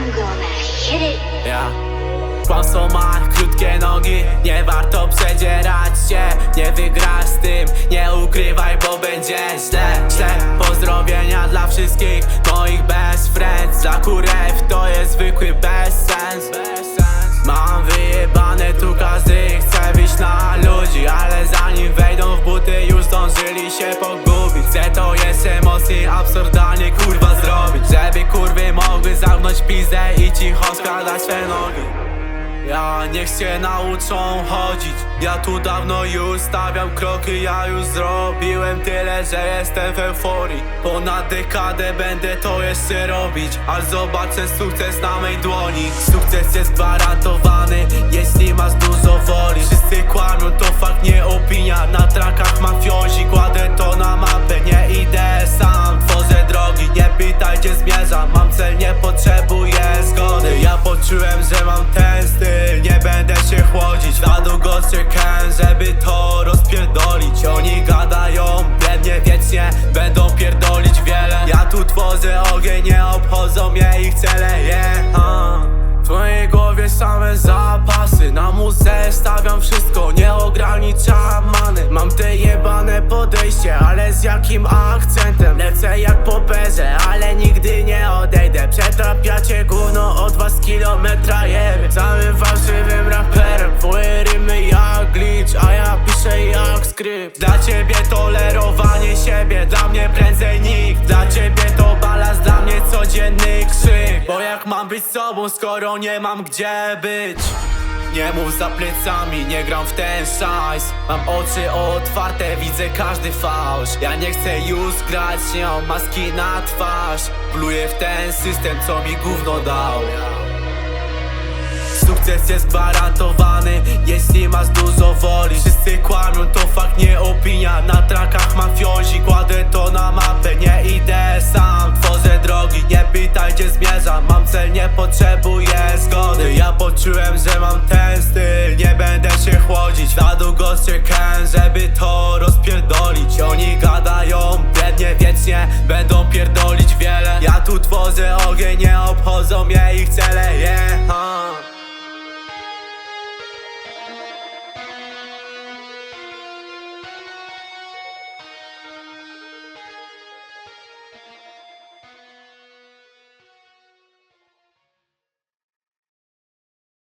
I'm gonna Kłamstwo ma krótkie nogi, nie warto przedzierać się. Nie wygrasz z tym, nie ukrywaj, bo będzie źle, źle Pozdrowienia dla wszystkich moich best friends. Dla kurew to jest zwykły bezsens. Mam wyjebane tu każdy chcę wyjść na ludzi Ale zanim wejdą w buty już zdążyli się pogubić. Chcę to jest emocji absurdalne zamknąć pizdę i cicho składać swe nogi. Ja niech się nauczą chodzić. Ja tu dawno już stawiam kroki Ja już zrobiłem tyle, że jestem w euforii. Ponad dekadę będę to jeszcze robić Aż zobaczę sukces na mej dłoni. Sukces jest gwarantowany Jeśli masz dużo woli Ja poczułem, że mam ten styl. Nie będę się chłodzić Na długo czekałem, żeby to rozpierdolić. Oni gadają blednie wiecznie Będą pierdolić wiele. Ja tu tworzę ogień, nie obchodzą mnie ich cele yeah. W głowie same zapasy. Na muze stawiam wszystko, nie ograniczam many Mam te jebane podejście, ale z jakim akcentem? Lecę jak po perze, ale nigdy nie odejdę. Przetrapiacie was kilometra jebie Samym fałszywym raperem. Twoje rymy jak glitch, a ja piszę jak skrypt. Dla ciebie tolerowanie siebie, dla mnie prędzej nikt. Dla ciebie to balast, dla mnie codzienny krzyk. Bo jak mam być sobą, skoro nie mam gdzie być? Nie mów za plecami, nie gram w ten szajs. Mam oczy otwarte, widzę każdy fałsz. Ja nie chcę już grać, nie mam maski na twarz. Pluję w ten system, co mi gówno dał Sukces jest gwarantowany, jeśli masz dużo woli. Wszyscy kłamią, to fakt nie opinia. Na trakach mafiozi, kładę to na mapę. Nie idę sam, tworzę drogi, nie pytaj gdzie zmierzam. Mam cel, nie potrzebuję zgody. Ja poczułem, że mam ten styl, nie będę się chłodzić Na długo czekałem, żeby to rozpierdolić. Oni gadają blednie wiecznie, będą pierdolić wiele. Ja tu tworzę ogień, nie obchodzą mnie ich cele, yeah